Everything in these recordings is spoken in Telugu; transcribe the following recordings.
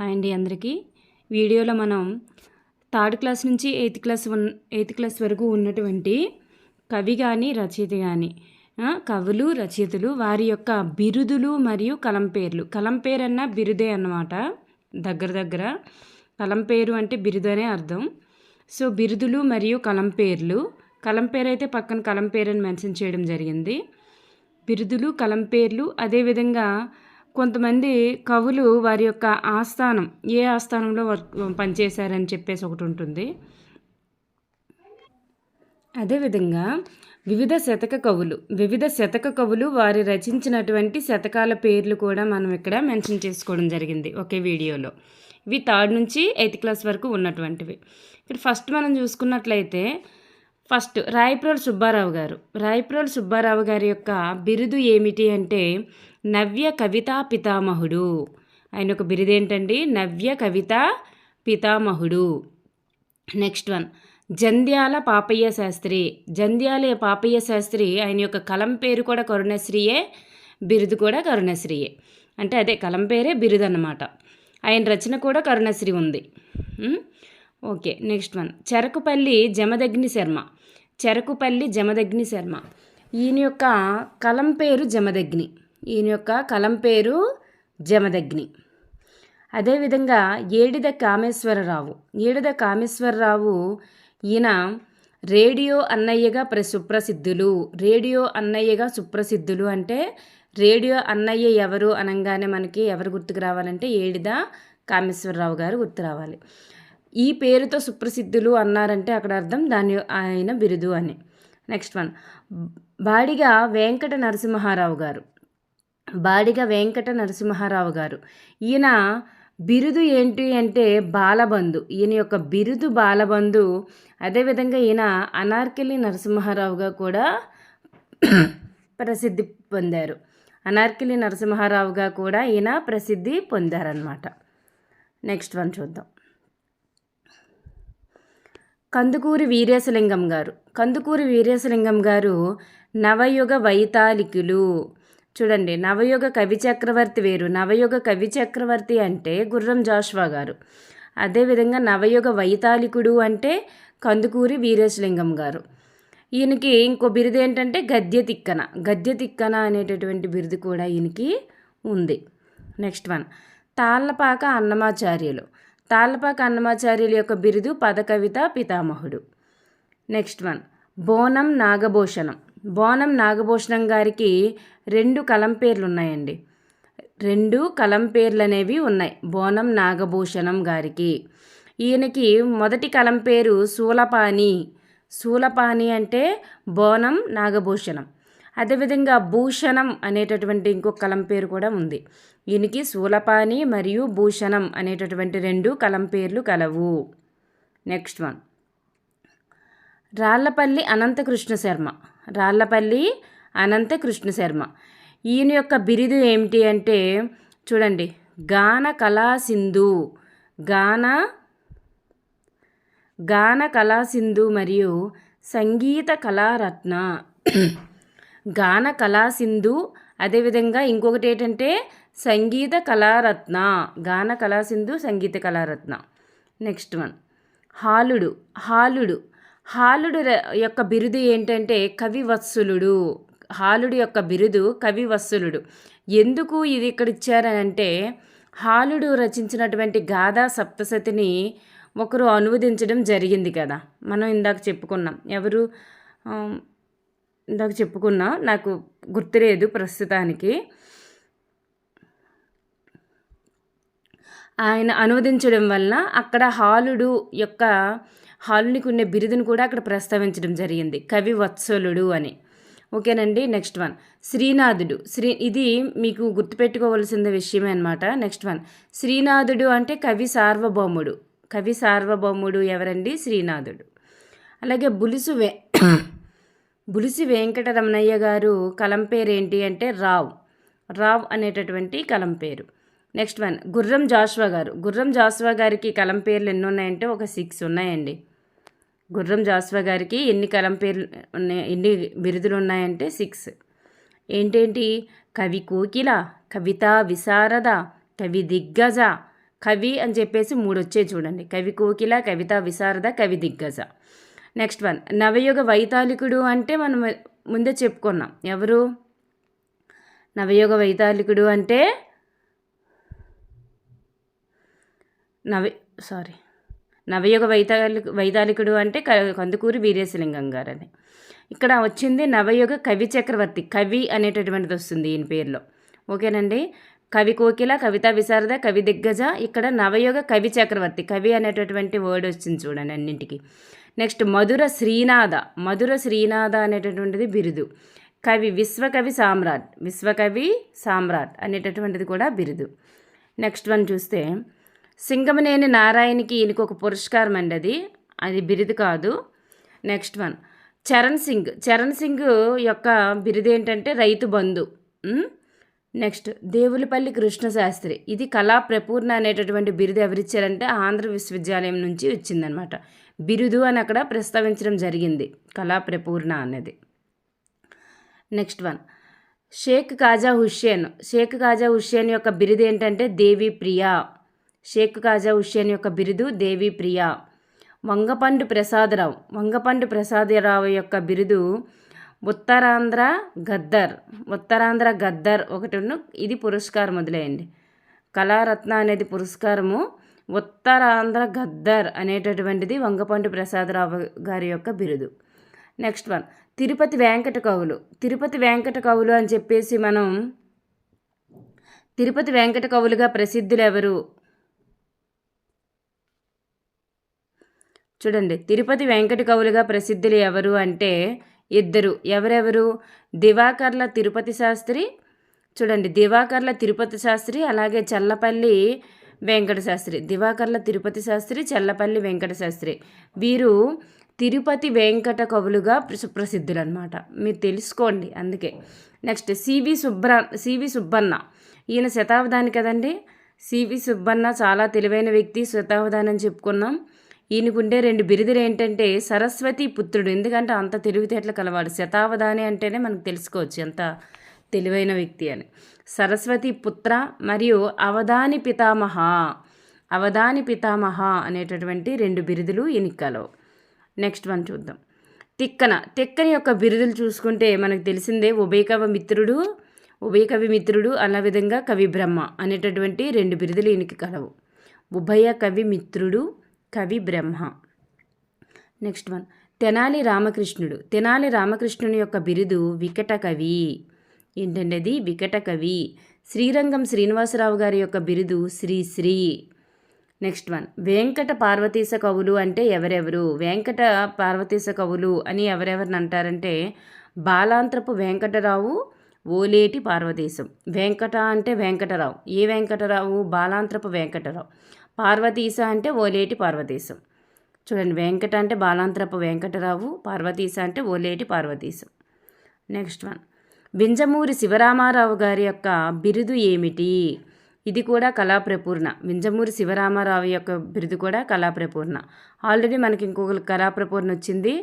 హాయ్ అండి అందరికీ. వీడియోలో మనం థర్డ్ క్లాస్ నుంచి eighth class one eighth class వరకు ఉన్నటువంటి కవి కానీ రచయిత కానీ కవులు రచయితలు వారి యొక్క బిరుదులు మరియు కలం పేర్లు. కలం పేరు అన్న బిరుదే అన్నమాట. దగ్గర దగ్గర కలం పేరు అంటే బిరుదు అనే అర్థం. సో బిరుదులు మరియు కలం పేర్లు. కలం పేరు అయితే పక్కన కలం పేరు అని మెన్షన్ చేయడం జరిగింది. బిరుదులు కలం పేర్లు అదేవిధంగా కొంతమంది కవులు వారి యొక్క ఆస్థానం ఏ ఆస్థానంలో వర్క్ పనిచేశారని చెప్పేసి ఒకటి ఉంటుంది. అదేవిధంగా వివిధ శతక కవులు వివిధ శతక కవులు వారి రచించినటువంటి శతకాల పేర్లు కూడా మనం ఇక్కడ మెన్షన్ చేసుకోవడం జరిగింది ఒకే వీడియోలో. ఇవి థర్డ్ నుంచి ఎయిత్ క్లాస్ వరకు ఉన్నటువంటివి. ఇక్కడ ఫస్ట్ మనం చూసుకున్నట్లయితే ఫస్ట్ రాయప్రోలు సుబ్బారావు గారు. రాయప్రోలు సుబ్బారావు గారి యొక్క బిరుదు ఏమిటి అంటే నవ్య కవితా పితామహుడు. ఆయన ఒక బిరుదు ఏంటండి? నవ్య కవిత పితామహుడు. Next one. జంధ్యాల పాపయ్య శాస్త్రి. జంధ్యాల పాపయ్య శాస్త్రి ఆయన యొక్క కలం పేరు కూడా కరుణశ్రీయే బిరుదు కూడా కరుణశ్రీయే. అంటే అదే కలం పేరే బిరుదు అన్నమాట. ఆయన రచన కూడా కరుణశ్రీ ఉంది. Okay next one. Cherukupalli Jamadagni Sarma. Cherukupalli Jamadagni Sarma. ఈయన యొక్క కలం పేరు జమదగ్ని. ఈయన యొక్క కలం పేరు జమదగ్ని. అదేవిధంగా ఏడిద కామేశ్వరరావు. ఏడిద కామేశ్వరరావు ఈయన రేడియో అన్నయ్యగా ప్ర సుప్రసిద్ధులు. రేడియో అన్నయ్యగా సుప్రసిద్ధులు అంటే రేడియో అన్నయ్య ఎవరు అనగానే మనకి ఎవరు గుర్తుకు రావాలంటే ఏడిద కామేశ్వరరావు గారు గుర్తు రావాలి ఈ పేరుతో సుప్రసిద్ధులు అన్నారంటే అక్కడ అర్థం దాని ఆయన బిరుదు అని. Next one. బాడిగా వెంకట నరసింహారావు గారు. బాడిగ వెంకట నరసింహారావు గారు. ఈయన బిరుదు ఏంటి అంటే బాలబంధు. ఈయన యొక్క బిరుదు బాలబంధు. అదేవిధంగా ఈయన అనార్కలి నరసింహారావుగా కూడా ప్రసిద్ధి పొందారు. అనార్కలి నరసింహారావుగా కూడా ఈయన ప్రసిద్ధి పొందారనమాట నెక్స్ట్ వన్ చూద్దాం. కందుకూరి వీరేశలింగం గారు. కందుకూరి వీరేశలింగం గారు నవయుగ వైతాళికులు. చూడండి నవయుగ కవి చక్రవర్తి వేరు. నవయుగ కవి చక్రవర్తి అంటే గుర్రం జాష్వా గారు. అదేవిధంగా నవయుగ వైతాళికుడు అంటే కందుకూరి వీరేశలింగం గారు. ఈయనకి ఇంకో బిరుదు ఏంటంటే గద్య తిక్కన గద్య తిక్కన అనేటటువంటి బిరుదు కూడా ఈయనకి ఉంది. Next one. తాళ్ళపాక అన్నమాచార్యులు. తాళ్ళపాక అన్నమాచార్యుల యొక్క బిరుదు పదకవిత పితామహుడు. Next one. బోనం నాగభూషణం. బోనం నాగభూషణం గారికి రెండు కలం పేర్లు ఉన్నాయండి రెండు కలం పేర్లు అనేవి ఉన్నాయి. బోనం నాగభూషణం గారికి. ఈయనకి మొదటి కలం పేరు శూలపాణి శూలపాణి అంటే బోనం నాగభూషణం. అదేవిధంగా భూషణం అనేటటువంటి ఇంకొక కలం పేరు కూడా ఉంది. వీనికి శూలపాణి మరియు భూషణం అనేటటువంటి రెండు కలం పేర్లు కలవు. Next one Rallapalli Anantakrishna Sarma. Rallapalli Ananta Krishna Sarma. ఈయన యొక్క బిరుదు ఏమిటి అంటే చూడండి గాన కళాసింధు గాన గాన కళాసింధు మరియు సంగీత కళారత్న. గాన కళాసింధు అదేవిధంగా ఇంకొకటి ఏంటంటే సంగీత కళారత్న. గాన కళాసింధు సంగీత కళారత్న. Next one. హాలుడు. హాలుడు. హాలుడు యొక్క బిరుదు ఏంటంటే కవివత్సలుడు. హాలుడు యొక్క బిరుదు కవివత్సలుడు. ఎందుకు ఇది ఇక్కడ ఇచ్చారనంటే హాలుడు రచించినటువంటి గాథా సప్తసతిని ఒకరు అనువదించడం జరిగింది కదా. మనం ఇందాక చెప్పుకున్నాం. ఎవరు? ఇందాక చెప్పుకున్నా నాకు గుర్తులేదు ప్రస్తుతానికి. ఆయన అనువదించడం వల్ల అక్కడ హాలుడు యొక్క హాలునికి ఉండే బిరుదును కూడా అక్కడ ప్రస్తావించడం జరిగింది. కవి వత్సలుడు అని. ఓకేనండి నెక్స్ట్ వన్. శ్రీనాథుడు. శ్రీ ఇది మీకు గుర్తుపెట్టుకోవాల్సిన విషయమే అనమాట నెక్స్ట్ వన్. శ్రీనాథుడు అంటే కవి సార్వభౌముడు. కవి సార్వభౌముడు ఎవరండి? శ్రీనాథుడు. అలాగే బులుసు వే బులిసి వెంకటరమణయ్య గారు కలం పేరు ఏంటి అంటే రావ్. రావ్ అనేటటువంటి కలం పేరు. నెక్స్ట్ వన్ గుర్రం జాస్వా గారు. గుర్రం జాస్వా గారికి కలం పేర్లు ఎన్ని ఉన్నాయంటే ఒక సిక్స్ ఉన్నాయండి. గుర్రం జాస్వా గారికి ఎన్ని కలం పేర్లు ఉన్నాయి ఎన్ని బిరుదులు ఉన్నాయంటే సిక్స్. ఏంటేంటి? కవి కోకిల కవిత విశారద కవి దిగ్గజ. కవి అని చెప్పేసి మూడు వచ్చే చూడండి. కవి కోకిల కవిత విశారద కవి దిగ్గజ. Next one. నవయుగ వైతాళికుడు అంటే మనం ముందే చెప్పుకున్నాం. ఎవరు? నవయుగ వైతాళికుడు అంటే నవ సారీ. నవయుగ వైతాళి వైతాళికుడు అంటే క- కందుకూరి వీరేశలింగం గారని. ఇక్కడ వచ్చింది నవయుగ కవి చక్రవర్తి. కవి అనేటటువంటిది వస్తుంది ఈయన పేరులో. ఓకేనండి? కవి కోకిల కవిత విశారద కవి దిగ్గజ. ఇక్కడ నవయుగ కవి చక్రవర్తి. కవి అనేటటువంటి వర్డ్ వచ్చింది చూడండి అన్నింటికి. నెక్స్ట్ మధుర శ్రీనాథ మధుర శ్రీనాథ అనేటటువంటిది బిరుదు. కవి విశ్వకవి సామ్రాట్ విశ్వకవి సామ్రాట్ అనేటటువంటిది కూడా బిరుదు. నెక్స్ట్ వన్ చూస్తే సింగమనేని నారాయణకి ఈయనకు ఒక పురస్కారం అండి అది. అది బిరుదు కాదు. Next one Charan Singh. Charan Singh యొక్క బిరుదు ఏంటంటే రైతు బంధు. నెక్స్ట్ దేవులపల్లి కృష్ణశాస్త్రి ఇది కళా ప్రపూర్ణ అనేటటువంటి బిరుదు ఎవరిచ్చారంటే ఆంధ్ర విశ్వవిద్యాలయం నుంచి వచ్చిందనమాట. బిరుదు అని అక్కడ ప్రస్తావించడం జరిగింది. కళా ప్రపూర్ణ అనేది. Next one. షేక్ కాజా హుస్సేన్. షేక్ కాజా హుస్సేన్ యొక్క బిరుదు ఏంటంటే దేవి ప్రియా. షేక్ కాజా హుస్సేన్ యొక్క బిరుదు దేవి ప్రియా. వంగపండు ప్రసాదరావు. వంగపండు ప్రసాదరావు యొక్క బిరుదు ఉత్తరాంధ్ర గద్దర్. ఉత్తరాంధ్ర గద్దర్ ఒకటి ఉన్న ఇది పురస్కారం మొదలైంది. కళారత్న అనేది పురస్కారము. ఉత్తరాంధ్ర గద్దర్ అనేటటువంటిది వంగపండు ప్రసాదరావు గారి యొక్క బిరుదు. Next one. తిరుపతి వెంకట కవులు. తిరుపతి వెంకట కవులు అని చెప్పేసి మనం తిరుపతి వెంకట కవులుగా ప్రసిద్ధులు ఎవరు చూడండి. తిరుపతి వెంకట కవులుగా ప్రసిద్ధులు ఎవరు అంటే ఇద్దరు. ఎవరెవరు? దివాకర్ల తిరుపతి శాస్త్రి. చూడండి దివాకర్ల తిరుపతి శాస్త్రి అలాగే చల్లపల్లి వెంకట శాస్త్రి. దివాకర్ల తిరుపతి శాస్త్రి చల్లపల్లి వెంకట శాస్త్రి. వీరు తిరుపతి వెంకట కవులుగా ప్రసి- ప్రసిద్ధులు అనమాట మీరు తెలుసుకోండి అందుకే. నెక్స్ట్ సివి సుబ్ర సివి సుబ్బన్న. ఈయన శతావధాని కదండి? సివి సుబ్బన్న చాలా తెలివైన వ్యక్తి శతావధానం అని చెప్పుకున్నాం. ఈయనకుండే రెండు బిరుదులు ఏంటంటే సరస్వతి పుత్రుడు. ఎందుకంటే అంత తెలివితేటలు కలవాడు. శతావధాని అంటేనే మనకు తెలుసుకోవచ్చు ఎంత తెలివైన వ్యక్తి అని. సరస్వతి పుత్ర మరియు అవధాని పితామహ. అవధాని పితామహ అనేటటువంటి రెండు బిరుదులు ఈయనకి కలవు నెక్స్ట్ వన్ చూద్దాం. తిక్కన. తిక్కని యొక్క బిరుదులు చూసుకుంటే మనకు తెలిసిందే ఉభయకవ మిత్రుడు ఉభయకవి మిత్రుడు అలా విధంగా కవి బ్రహ్మ అనేటటువంటి రెండు బిరుదులు ఈయనకి కలవు. ఉభయ కవి మిత్రుడు కవి బ్రహ్మ. Next one. తెనాలి రామకృష్ణుడు. తెనాలి రామకృష్ణుని యొక్క బిరుదు వికట కవి. ఏంటంటే అది వికట కవి. శ్రీరంగం శ్రీనివాసరావు గారి యొక్క బిరుదు శ్రీశ్రీ నెక్స్ట్ వన్. వెంకట పార్వతీశ కవులు అంటే ఎవరెవరు? వెంకట పార్వతీశ కవులు అని ఎవరెవరిని అంటారంటే బాలాంత్రపు వెంకటరావు ఓలేటి పార్వతీశం. వెంకట అంటే వెంకటరావు. ఏ వెంకటరావు? బాలాంత్రపు వెంకటరావు. పార్వతీశ అంటే ఓలేటి పార్వతీశం. చూడండి వెంకట అంటే బాలాంతరపు వెంకటరావు పార్వతీశ అంటే ఓలేటి పార్వతీశం. Next one. వింజమూరి శివరామారావు గారి యొక్క బిరుదు ఏమిటి? ఇది కూడా కళాప్రపూర్ణ. వింజమూరి శివరామారావు యొక్క బిరుదు కూడా కళాప్రపూర్ణ. ఆల్రెడీ మనకి ఇంకొక కళాప్రపూర్ణ వచ్చింది.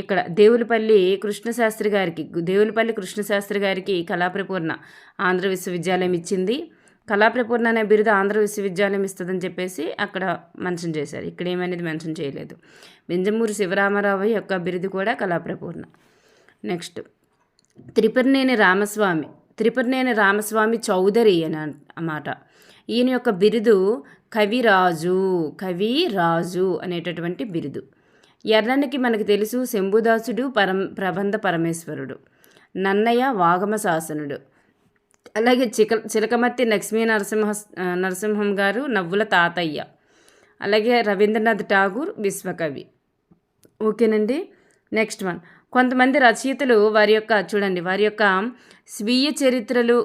ఇక్కడ దేవులపల్లి కృష్ణశాస్త్రి గారికి దేవులపల్లి కృష్ణశాస్త్రి గారికి కళాప్రపూర్ణ ఆంధ్ర విశ్వవిద్యాలయం ఇచ్చింది. కళాప్రపూర్ణ అనే బిరుదు ఆంధ్ర విశ్వవిద్యాలయం ఇస్తుందని చెప్పేసి అక్కడ మెన్షన్ చేశారు. ఇక్కడ ఏమనేది మెన్షన్ చేయలేదు. వింజమూరి శివరామారావు యొక్క బిరుదు కూడా కళాప్రపూర్ణ. నెక్స్ట్. త్రిపురనేని రామస్వామి త్రిపురనేని రామస్వామి చౌదరి అని అన్నమాట. ఈయన యొక్క బిరుదు కవిరాజు కవిరాజు అనేటటువంటి బిరుదు. ఎర్రనికి మనకు తెలుసు శంభుదాసుడు పరం ప్రబంధ పరమేశ్వరుడు. నన్నయ్య వాగమ శాసనుడు అలాగే చిక చిలకమర్తి లక్ష్మీ నరసింహ నరసింహం గారు నవ్వుల తాతయ్య. అలాగే రవీంద్రనాథ్ ఠాగూర్ విశ్వకవి. ఓకేనండి? Next one. కొంతమంది రచయితలు వారి యొక్క చూడండి వారి యొక్క స్వీయ చరిత్రలు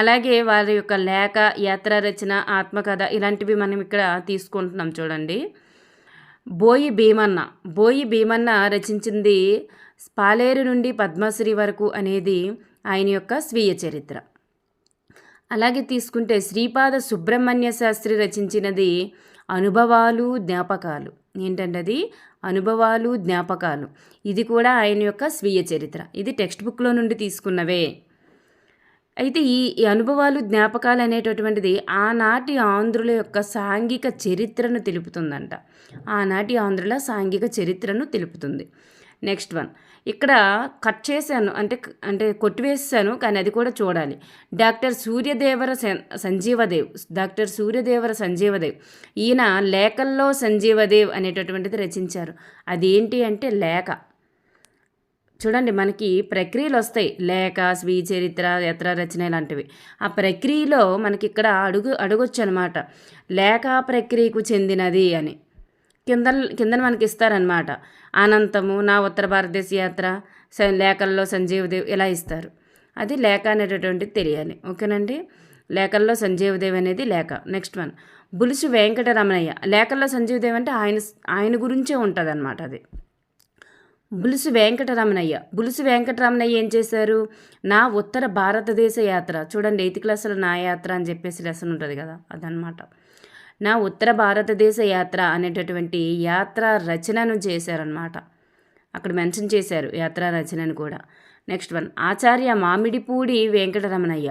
అలాగే వారి యొక్క లేఖ యాత్ర రచన ఆత్మకథ ఇలాంటివి మనం ఇక్కడ తీసుకుంటున్నాం చూడండి. బోయి భీమన్న. బోయి భీమన్న రచించింది పాలేరు నుండి పద్మశ్రీ వరకు అనేది ఆయన యొక్క స్వీయ చరిత్ర. అలాగే తీసుకుంటే శ్రీపాద సుబ్రహ్మణ్య శాస్త్రి రచించినది అనుభవాలు జ్ఞాపకాలు. ఏంటంటే అది అనుభవాలు జ్ఞాపకాలు. ఇది కూడా ఆయన యొక్క స్వీయ చరిత్ర. ఇది టెక్స్ట్ బుక్లో నుండి తీసుకున్నవే. అయితే ఈ ఈ అనుభవాలు జ్ఞాపకాలు అనేటటువంటిది ఆనాటి ఆంధ్రుల యొక్క సాంఘిక చరిత్రను తెలుపుతుందంట. ఆనాటి ఆంధ్రుల సాంఘిక చరిత్రను తెలుపుతుంది. Next one. ఇక్కడ కట్ చేశాను అంటే అంటే కొట్టివేసాను కానీ అది కూడా చూడాలి. Doctor Suryadevara Sanjeevadev doctor Suryadevara Sanjeevadev. ఈయన లేఖల్లో సంజీవదేవ్ అనేటటువంటిది రచించారు. అదేంటి అంటే లేఖ. చూడండి మనకి ప్రక్రియలు వస్తాయి. లేఖ స్వీయ చరిత్ర యత్ర రచన ఇలాంటివి. ఆ ప్రక్రియలో మనకి ఇక్కడ అడుగు అడగొచ్చు అనమాట లేఖ ప్రక్రియకు చెందినది అని. కింద కింద మనకి ఇస్తారనమాట. అనంతము నా ఉత్తర భారతదేశ యాత్ర లేఖల్లో సంజీవదేవ్ ఇలా ఇస్తారు? అది లేఖ అనేటటువంటిది తెలియాలి. ఓకేనండి? లేఖల్లో సంజీవదేవ్ అనేది లేఖ. Next one. బులుసు వెంకటరమణయ్య. లేఖల్లో సంజీవదేవ్ అంటే ఆయన ఆయన గురించే ఉంటుంది అనమాట అది. బులుసు వెంకటరమణయ్య. బులుసు వెంకటరమణయ్య ఏం చేశారు? నా ఉత్తర భారతదేశ యాత్ర. చూడండి ఎయిత్ క్లాసులో నా యాత్ర అని చెప్పేసి లెసన్ ఉంటుంది కదా అదనమాట నా ఉత్తర భారతదేశ యాత్ర అనేటటువంటి యాత్ర రచనను చేశారనమాట అక్కడ మెన్షన్ చేశారు యాత్రా రచనను కూడా. Next one Acharya Mamidipudi Venkataramanaiah.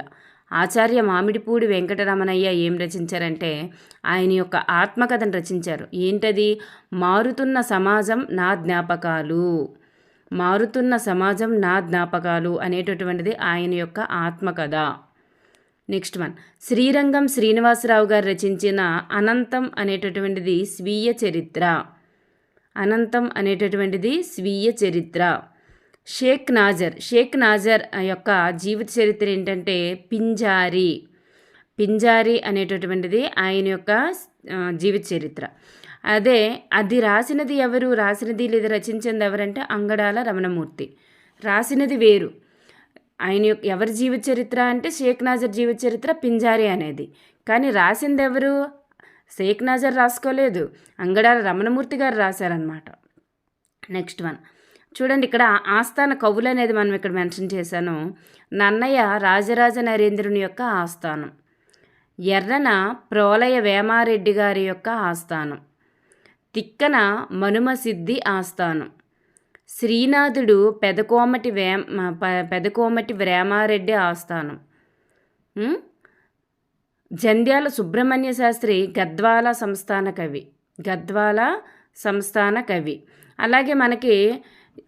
ఆచార్య మామిడిపూడి వెంకటరమణయ్య ఏం రచించారంటే ఆయన యొక్క ఆత్మకథను రచించారు. ఏంటది? మారుతున్న సమాజం నా జ్ఞాపకాలు. మారుతున్న సమాజం నా జ్ఞాపకాలు అనేటటువంటిది ఆయన యొక్క ఆత్మకథ. Next one. శ్రీరంగం శ్రీనివాసరావు గారు రచించిన అనంతం అనేటటువంటిది స్వీయ చరిత్ర. అనంతం అనేటటువంటిది స్వీయ చరిత్ర. షేక్ నాజర్. షేక్ నాజర్ యొక్క జీవిత చరిత్ర ఏంటంటే పింజారి. పింజారి అనేటటువంటిది ఆయన యొక్క జీవిత చరిత్ర. అదే అది రాసినది ఎవరు? రాసినది లేదా రచించింది ఎవరంటే అంగడాల రమణమూర్తి. రాసినది వేరు. ఆయన యొక్క ఎవరి జీవిత చరిత్ర అంటే షేక్ నాజర్ జీవిత చరిత్ర పింజారి అనేది. కానీ రాసింది ఎవరు షేక్ నాజర్ రాసుకోలేదు. అంగడాల రమణమూర్తి గారు రాశారనమాట నెక్స్ట్ వన్. చూడండి ఇక్కడ ఆస్థాన కవులు అనేది మనం ఇక్కడ మెన్షన్ చేశాను. నన్నయ్య రాజరాజ నరేంద్రుని యొక్క ఆస్థానం. ఎర్రన ప్రోలయ వేమారెడ్డి గారి యొక్క ఆస్థానం. తిక్కన మనుమ సిద్ధి ఆస్థానం. శ్రీనాథుడు పెదకోమటి వే ప- పెదకోమటి వేమారెడ్డి ఆస్థానం. జంధ్యాల సుబ్రహ్మణ్య శాస్త్రి గద్వాల సంస్థాన కవి. గద్వాల సంస్థాన కవి. అలాగే మనకి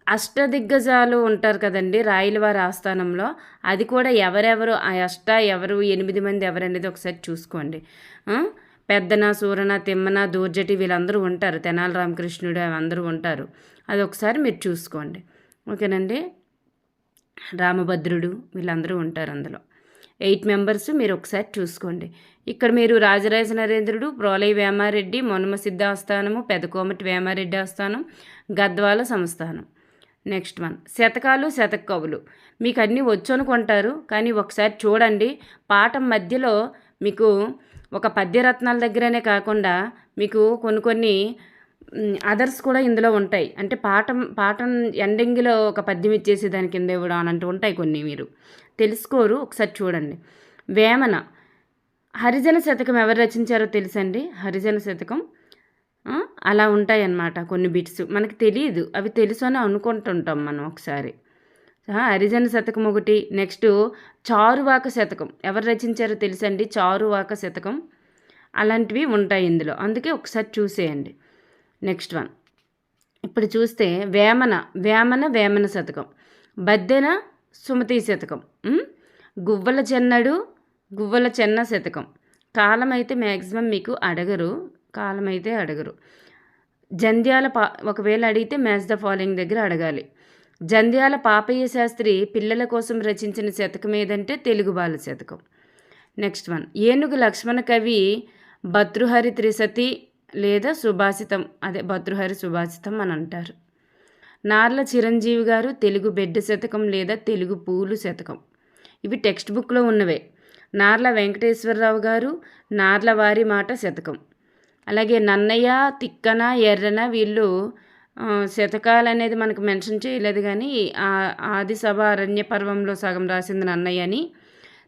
అష్టదిగ్గజాలు ఉంటారు కదండి రాయలవారి ఆస్థానంలో. అది కూడా ఎవరెవరు ఆ అష్ట ఎవరు ఎనిమిది మంది ఎవరనేది ఒకసారి చూసుకోండి. పెద్దన సూరన తిమ్మన దూర్జటి వీళ్ళందరూ ఉంటారు. తెనాలి రామకృష్ణుడు అందరూ ఉంటారు. అది ఒకసారి మీరు చూసుకోండి. ఓకేనండి? రామభద్రుడు వీళ్ళందరూ ఉంటారు అందులో. ఎయిట్ మెంబర్స్ మీరు ఒకసారి చూసుకోండి. ఇక్కడ మీరు రాజరాజ నరేంద్రుడు ప్రోలయ వేమారెడ్డి మొనమ సిద్ధాస్థానము పెదకోమటి వేమారెడ్డి ఆస్థానం గద్వాల సంస్థానం. Next one. శతకాలు శతక కవులు మీకు అన్నీ వచ్చు అనుకుంటారు కానీ ఒకసారి చూడండి. పాఠం మధ్యలో మీకు ఒక పద్యరత్నాల దగ్గరనే కాకుండా మీకు కొన్ని కొన్ని అదర్స్ కూడా ఇందులో ఉంటాయి. అంటే పాఠం పాఠం ఎండింగ్లో ఒక పద్యం ఇచ్చేసి దాని కింద ఇవ్వడం అనంటూ ఉంటాయి కొన్ని మీరు. తెలుసుకోరు ఒకసారి చూడండి. వేమన. హరిజన శతకం ఎవరు రచించారో తెలుసండి? హరిజన శతకం అలా ఉంటాయి అన్నమాట కొన్ని బిట్స్ మనకి తెలియదు. అవి తెలుసు అని అనుకుంటుంటాం మనం ఒకసారి. హరిజన శతకం ఒకటి. నెక్స్ట్ చారువాక శతకం. ఎవరు రచించారో తెలుసండి? చారువాక శతకం. అలాంటివి ఉంటాయి ఇందులో. అందుకే ఒకసారి చూసేయండి. Next one. ఇప్పుడు చూస్తే వేమన వేమన వేమన శతకం. బద్దెన సుమతి శతకం. గువ్వల చెన్నడు గువ్వల చెన్న శతకం. కాలం అయితే మ్యాక్సిమం మీకు అడగరు. కాలం అయితే అడగరు. జంధ్యాల పా ఒకవేళ అడిగితే మ్యాచ్ ద ఫాలోయింగ్ దగ్గర అడగాలి. జంధ్యాల పాపయ్య శాస్త్రి పిల్లల కోసం రచించిన శతకం ఏదంటే తెలుగు బాల శతకం. Next one. ఏనుగు లక్ష్మణ కవి భతృహరి త్రిసతి లేదా సుభాషితం అదే భతృహరి సుభాషితం అని అంటారు. నార్ల చిరంజీవి గారు తెలుగు బిడ్డ శతకం లేదా తెలుగు పూలు శతకం. ఇవి టెక్స్ట్ బుక్లో ఉన్నవే. నార్ల వెంకటేశ్వరరావు గారు నార్ల వారి మాట శతకం. అలాగే నన్నయ్య తిక్కన ఎర్రన వీళ్ళు శతకాలు అనేది మనకు మెన్షన్ చేయలేదు కానీ ఆ ఆది సభ అరణ్య పర్వంలో సగం రాసింది నన్నయ్య అని.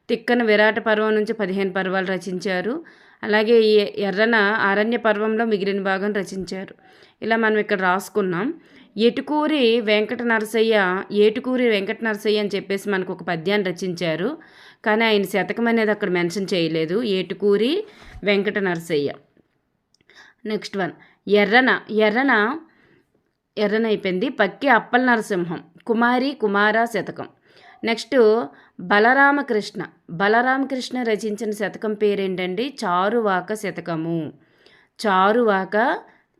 తిక్కన విరాట పర్వం నుంచి పదిహేను పర్వాలు రచించారు. అలాగే ఈ ఎర్రన అరణ్య పర్వంలో మిగిలిన భాగం రచించారు. ఇలా మనం ఇక్కడ రాసుకున్నాం. ఎటుకూరి వెంకట నరసయ్య ఏటుకూరి వెంకట నరసయ్య అని చెప్పేసి మనకు ఒక పద్యాన్ని రచించారు. కానీ ఆయన శతకం అనేది అక్కడ మెన్షన్ చేయలేదు. Etukuri Venkata Narasaiah next one. Errana Errana ఎర్రనైపోయింది పక్కి అప్పల నరసింహం కుమారి కుమార శతకం. నెక్స్ట్ బలరామకృష్ణ. బలరామకృష్ణ రచించిన శతకం పేరేంటండి? చారువాక శతకము. చారువాక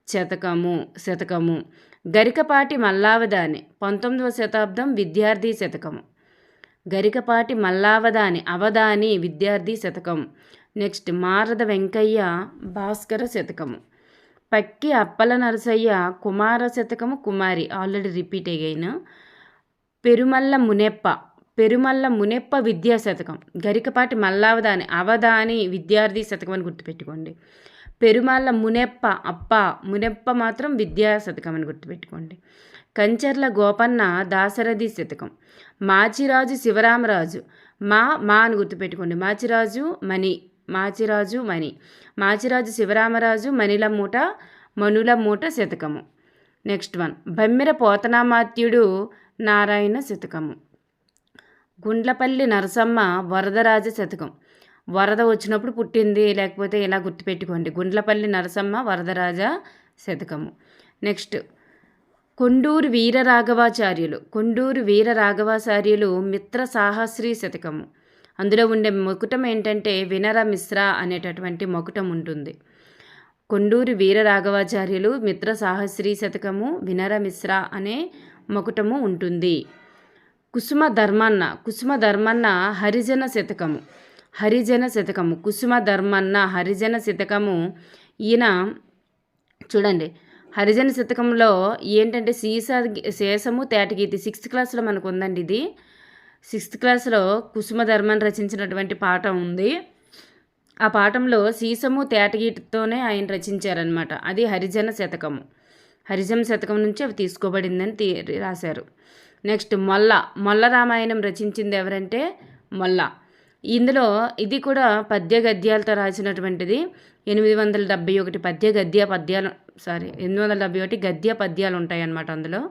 శతకము శతకము. గరికపాటి మల్లావదాని పంతొమ్మిదవ శతాబ్దం విద్యార్థి శతకము. గరికపాటి మల్లావదాని అవదాని విద్యార్థి శతకం. నెక్స్ట్ మారద వెంకయ్య భాస్కర శతకము. పక్కి అప్పల నరసయ్య కుమార శతకము కుమారి ఆల్రెడీ రిపీట్ అయ్యాను పెరుమల్ల మునెప్ప పెరుమల్ల మునెప్ప విద్యా శతకం. గరికపాటి మల్లావదాని అవధాని విద్యార్థి శతకం అని గుర్తుపెట్టుకోండి. పెరుమల్ల మునెప్ప అప్ప మునెప్ప మాత్రం విద్యా శతకం అని గుర్తుపెట్టుకోండి. కంచర్ల గోపన్న దాశరథి శతకం. మాచిరాజు శివరామరాజు మా మా అని గుర్తుపెట్టుకోండి. మాచిరాజు మణి మాచిరాజు మణి. మాచిరాజు శివరామరాజు మణిల మూట మనుల మూట శతకము. Next one. బమ్మెర పోతనామాత్యుడు నారాయణ శతకము. గుండ్లపల్లి నరసమ్మ వరదరాజ శతకం. వరద వచ్చినప్పుడు పుట్టింది లేకపోతే ఇలా గుర్తుపెట్టుకోండి. గుండ్లపల్లి నరసమ్మ వరదరాజ శతకము. నెక్స్ట్. కొండూరు వీరరాఘవాచార్యులు. కొండూరు వీర రాఘవాచార్యులు మిత్ర సాహస్రీ శతకము. అందులో ఉండే ముకుటం ఏంటంటే వినర మిశ్ర అనేటటువంటి మకుటం ఉంటుంది. కొండూరు వీర రాఘవాచార్యులు మిత్ర సాహస్రీ శతకము వినర మిశ్ర అనే మకుటము ఉంటుంది. కుసుమ ధర్మన్న కుసుమ ధర్మన్న హరిజన శతకము. హరిజన శతకము కుసుమ ధర్మన్న హరిజన శతకము ఈయన చూడండి. హరిజన శతకంలో ఏంటంటే సీసా శేషము తేటగీతి సిక్స్త్ క్లాస్లో మనకు ఉందండి ఇది. సిక్స్త్ క్లాస్లో కుసుమ ధర్మన్ రచించినటువంటి పాఠం ఉంది. ఆ పాఠంలో సీసము తేటగీటితోనే ఆయన రచించారనమాట అది హరిజన శతకము. హరిజన శతకం నుంచి అవి తీసుకోబడిందని తీ రాశారు. నెక్స్ట్ మొల్ల. మొల్ల రామాయణం రచించింది ఎవరంటే మొల్ల. ఇందులో ఇది కూడా పద్య గద్యాలతో రాసినటువంటిది. ఎనిమిది వందల డెబ్బై ఒకటి పద్య గద్య పద్యాలు సారీ ఎనిమిది వందల డెబ్బై ఒకటి గద్య పద్యాలు ఉంటాయి అన్నమాట అందులో.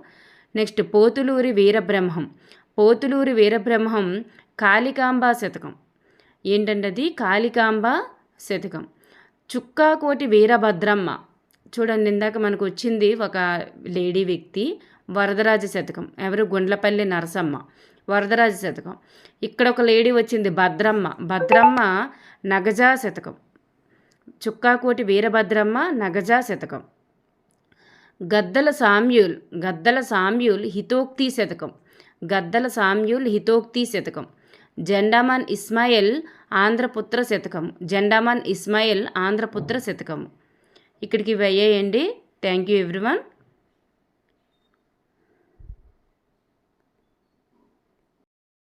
నెక్స్ట్ పోతులూరి వీరబ్రహ్మం. పోతులూరి వీరబ్రహ్మం కాళికాంబా శతకం. ఏంటంటే అది కాళికాంబ శతకం. చుక్కాకోటి వీరభద్రమ్మ. చూడండి ఇందాక మనకు వచ్చింది ఒక లేడీ వ్యక్తి వరదరాజ శతకం. ఎవరు? గుండ్లపల్లి నరసమ్మ. వరదరాజ శతకం. ఇక్కడ ఒక లేడీ వచ్చింది భద్రమ్మ. భద్రమ్మ నగజా శతకం. చుక్కాకోటి వీరభద్రమ్మ నగజా శతకం. గద్దల సామ్యూల్ గద్దల సామ్యూల్ హితోక్తి శతకం. గద్దల సామ్యూల్ హితోక్తి శతకం. జెండామాన్ ఇస్మాయిల్ ఆంధ్రపుత్ర శతకం. జెండామాన్ ఇస్మాయిల్ ఆంధ్రపుత్ర శతకం. ఇక్కడికి ఇవి అయ్యాయండి థ్యాంక్ యూ ఎవ్రీవన్